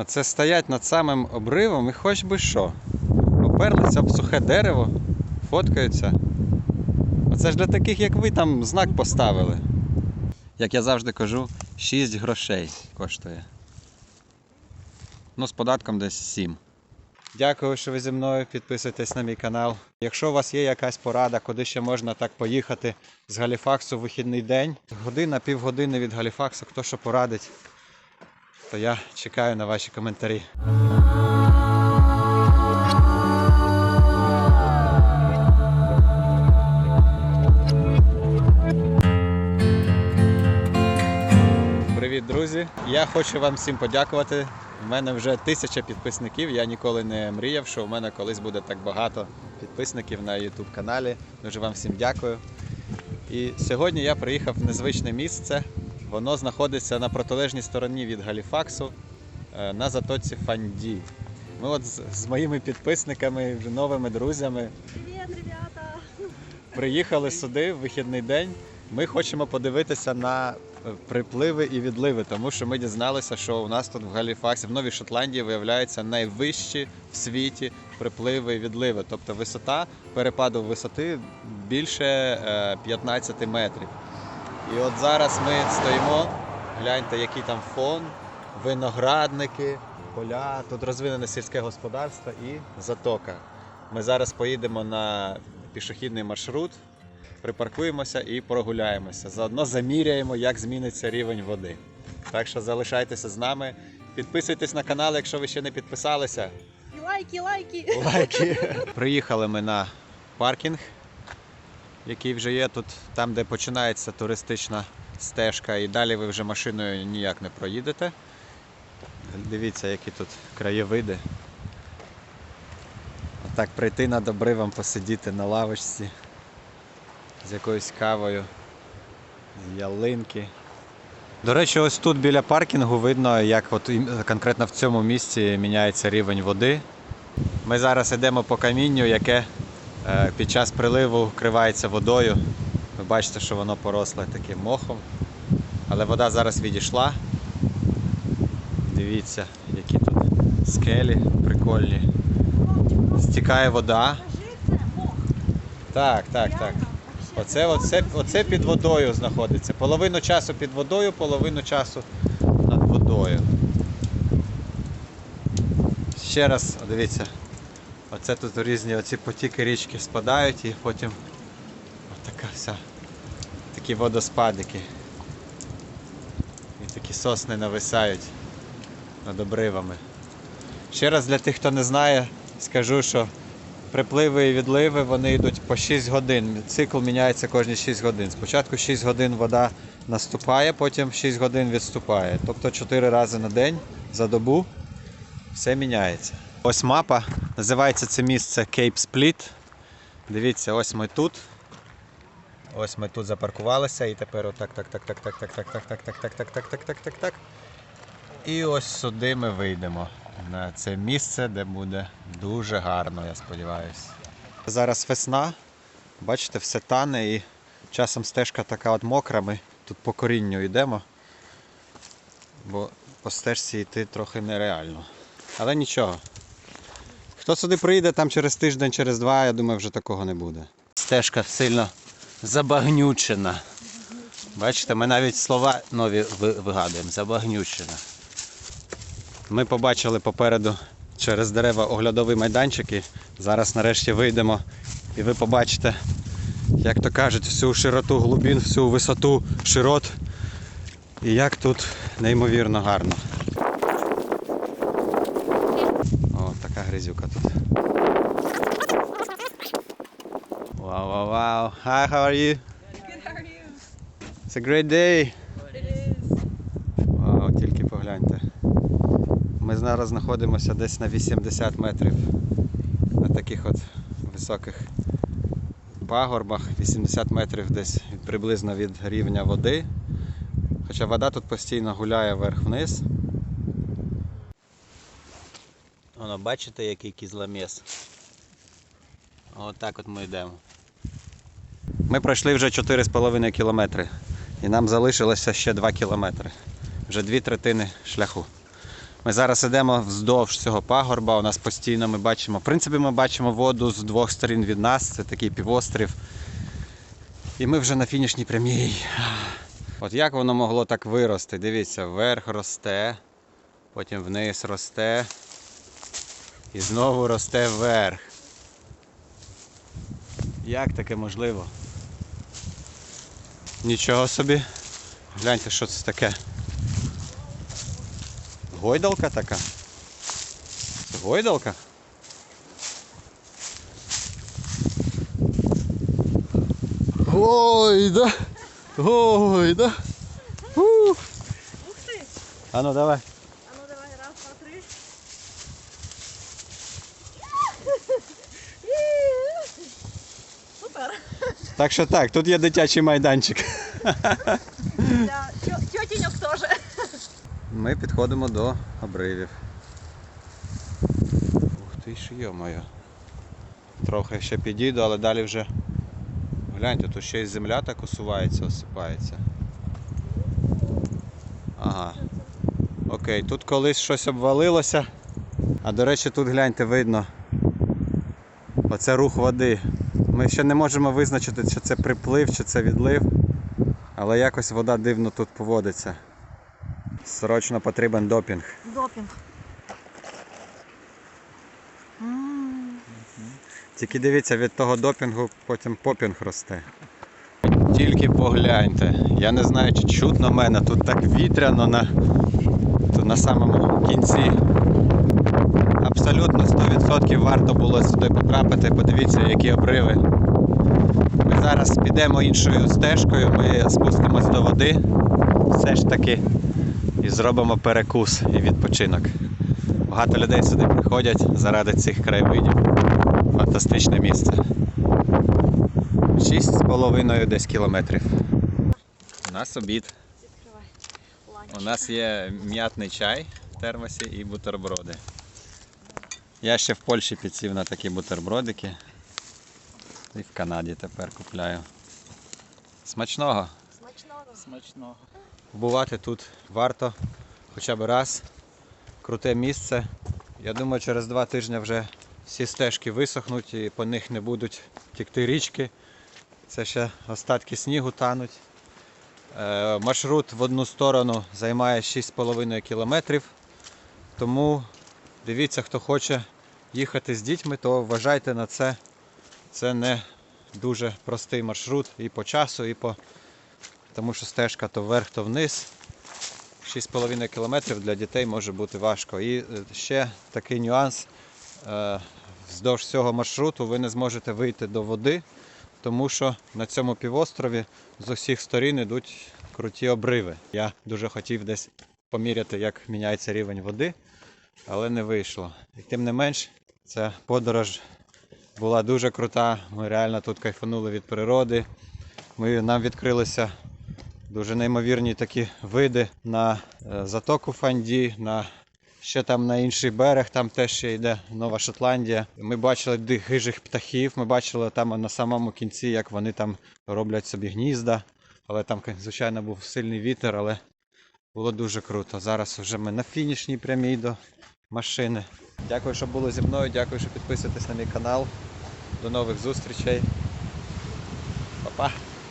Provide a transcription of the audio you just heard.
Оце стоять над самим обривом і хоч би що. Оперлися об сухе дерево, фоткаються. Оце ж для таких, як ви, там знак поставили. Як я завжди кажу, 6 грошей коштує. Ну, з податком десь 7. Дякую, що ви зі мною. Підписуйтесь на мій канал. Якщо у вас є якась порада, куди ще можна так поїхати з Галіфаксу в вихідний день, година, півгодини від Галіфаксу, хто що порадить, то я чекаю на ваші коментарі. Привіт, друзі! Я хочу вам всім подякувати. У мене вже тисяча підписників. Я ніколи не мріяв, що у мене колись буде так багато підписників на YouTube каналі. Дуже вам всім дякую. І сьогодні я приїхав в незвичне місце. Воно знаходиться на протилежній стороні від Галіфаксу е, на затоці Фанді. Ми от з, з моїми підписниками, новими друзями Привет, ребята! приїхали сюди в вихідний день. Ми хочемо подивитися на е, припливи і відливи, тому що ми дізналися, що у нас тут в Галіфаксі, в Новій Шотландії, виявляються найвищі в світі припливи і відливи. Тобто висота перепаду висоти більше е, 15 метрів. І от зараз ми стоїмо, гляньте, який там фон, виноградники, поля, тут розвинене сільське господарство і затока. Ми зараз поїдемо на пішохідний маршрут, припаркуємося і прогуляємося. Заодно заміряємо, як зміниться рівень води. Так що залишайтеся з нами. Підписуйтесь на канал, якщо ви ще не підписалися. И лайки, лайки! Лайки. Приїхали ми на паркінг, який вже є тут, там, де починається туристична стежка, і далі ви вже машиною ніяк не проїдете. Дивіться, які тут краєвиди. Отак прийти над обривом, посидіти на лавочці з якоюсь кавою, з ялинки. До речі, ось тут біля паркінгу видно, як от конкретно в цьому місці міняється рівень води. Ми зараз йдемо по камінню, яке під час приливу вкривається водою. Ви бачите, що воно поросле таким мохом. Але вода зараз відійшла. Дивіться, які тут скелі прикольні. Стікає вода. Так, так, так. Оце, оце, оце під водою знаходиться. Половину часу під водою, половину часу над водою. Ще раз, дивіться, оце тут різні оці потіки річки спадають і потім отака вся, такі водоспадики. І такі сосни нависають над обривами. Ще раз для тих, хто не знає, скажу, що припливи і відливи вони йдуть по 6 годин. Цикл міняється кожні 6 годин. Спочатку 6 годин вода наступає, потім 6 годин відступає. Тобто 4 рази на день за добу все міняється. Ось мапа. Називається це місце Cape Split. Дивіться, ось ми тут. Ось ми тут запаркувалися і тепер отак, так, так, так, так, так, так, так, так, так, так, так, так, так, так, так, так. І ось сюди ми вийдемо на це місце, де буде дуже гарно, я сподіваюся. Зараз весна, бачите, все тане і часом стежка така от мокра, ми тут по корінню йдемо, бо по стежці йти трохи нереально. Але нічого. Хто сюди приїде там через тиждень, через два, я думаю, вже такого не буде. Стежка сильно забагнючена. Бачите, ми навіть слова нові вигадуємо. Забагнючена. Ми побачили попереду через дерева оглядовий майданчик і зараз нарешті вийдемо і ви побачите, як то кажуть, всю широту глибин, всю висоту широт і як тут неймовірно гарно. О, така гризюка тут. Вау. Hi, how are you? Good, how are you? It's a great day. It is. Вау, тільки погляньте. Ми зараз знаходимося десь на 80 метрів на таких от високих пагорбах, 80 метрів десь приблизно від рівня води. Хоча вода тут постійно гуляє вверх-вниз. Воно, бачите, який кізламіс? Отак от ми йдемо. Ми пройшли вже 4,5 кілометри. І нам залишилося ще 2 кілометри. Вже дві третини шляху. Ми зараз йдемо вздовж цього пагорба. У нас постійно ми бачимо. В принципі, ми бачимо воду з двох сторін від нас. Це такий півострів. І ми вже на фінішній прямій. От як воно могло так вирости? Дивіться, вверх росте, потім вниз росте. І знову росте вверх. Як таке можливо? Нічого собі. Гляньте, що це таке. Гойдалка така? Це гойдалка? Гойда! Гойда! Ух! Ух ти! А ну давай. А ну давай, раз, два, три. Супер! Так що так, тут є дитячий майданчик. Тьо- тьотіньок теж. Ми підходимо до обривів. Ух ти ж йо-моє. Трохи ще підійду, але далі вже. Гляньте, тут ще й земля так усувається, осипається. Ага. Окей, тут колись щось обвалилося. А до речі, тут гляньте, видно. Оце рух води. Ми ще не можемо визначити, чи це приплив, чи це відлив. Але якось вода дивно тут поводиться. Срочно потрібен допінг. Допінг. Тільки дивіться, від того допінгу потім попінг росте. Тільки погляньте. Я не знаю, чи чутно мене. Тут так вітряно на, на самому кінці. Абсолютно 100% варто було сюди потрапити. Подивіться, які обриви. Ми зараз підемо іншою стежкою, ми спустимось до води. Все ж таки і зробимо перекус і відпочинок. Багато людей сюди приходять заради цих краєвидів. Фантастичне місце. 6,5 десь кілометрів. У нас обід. У нас є м'ятний чай в термосі і бутерброди. Я ще в Польщі підсів на такі бутербродики. І в Канаді тепер купляю. Смачного! Смачного. Смачного. Бувати тут варто хоча б раз. Круте місце. Я думаю, через два тижні вже всі стежки висохнуть і по них не будуть тікти річки. Це ще остатки снігу тануть. Е, маршрут в одну сторону займає 6,5 кілометрів. Тому дивіться, хто хоче їхати з дітьми, то вважайте на це. Це не дуже простий маршрут і по часу, і по тому що стежка то вверх, то вниз. 6,5 кілометрів для дітей може бути важко. І е, ще такий нюанс. е, Вздовж цього маршруту ви не зможете вийти до води, тому що на цьому півострові з усіх сторін йдуть круті обриви. Я дуже хотів десь поміряти, як міняється рівень води, але не вийшло. І тим не менш, ця подорож була дуже крута. Ми реально тут кайфанули від природи. Ми, нам відкрилися дуже неймовірні такі види на е, затоку Фанді, на ще там на інший берег, там теж ще йде Нова Шотландія. Ми бачили хижих птахів, ми бачили там на самому кінці, як вони там роблять собі гнізда. Але там, звичайно, був сильний вітер, але було дуже круто. Зараз вже ми на фінішній прямій до машини. Дякую, що були зі мною, дякую, що підписуєтесь на мій канал. До нових зустрічей. Па-па!